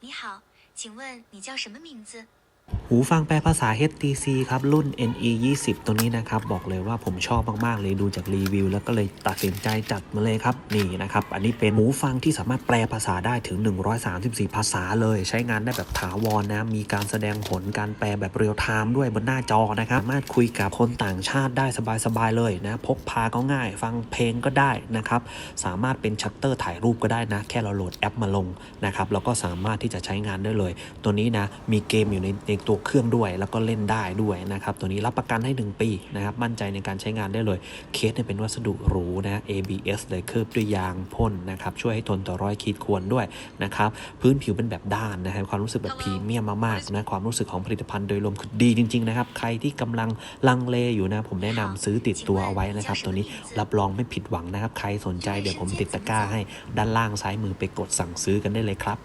你好，请问你叫什么名字？ หูฟังแปลภาษา HTC ครับ รุ่น NE 20ตัวนี้นะครับ บอกเลยว่าผมชอบมาก ๆ เลยดูจากรีวิว แล้วก็เลยตัดสินใจจัดมาเลยครับ นี่นะครับ อันนี้เป็นหูฟังที่สามารถแปลภาษาได้ถึง 134 ภาษาเลย ใช้งานได้แบบถาวรนะ มีการแสดงผลการแปลแบบเรียลไทม์ด้วยบนหน้าจอนะครับ สามารถคุยกับคนต่างชาติได้สบาย ๆ เลยนะ พกพาก็ง่าย ฟังเพลงก็ได้นะครับ สามารถเป็นชัตเตอร์ถ่ายรูปก็ได้นะ แค่เราโหลดแอปมาลงนะครับ แล้วก็สามารถที่จะใช้งานได้เลย ตัวนี้นะ มีเกมอยู่ในในตัวเครื่องด้วยแล้วก็เล่นได้ด้วยนะครับ ตัวนี้รับประกันให้ 1 ปีนะครับ มั่นใจในการใช้งานได้เลย เคสเนี่ยเป็นวัสดุหรูนะ ABS เลยเคลือบด้วยยางพ่นนะครับ ช่วยให้ทนต่อรอยขีดข่วนด้วยนะครับ พื้นผิวเป็นแบบด้านนะครับ ความรู้สึกแบบพรีเมียมมากๆนะ ความรู้สึกของผลิตภัณฑ์โดยรวมคือดีจริงๆนะครับ ใครที่กำลังลังเลอยู่นะ ผมแนะนำซื้อติดตัวเอาไว้นะครับ ตัวนี้รับรองไม่ผิดหวังนะครับ ใครสนใจเดี๋ยวผมติดตะกร้าให้ด้านล่างซ้ายมือไปกดสั่งซื้อกันได้เลยครับ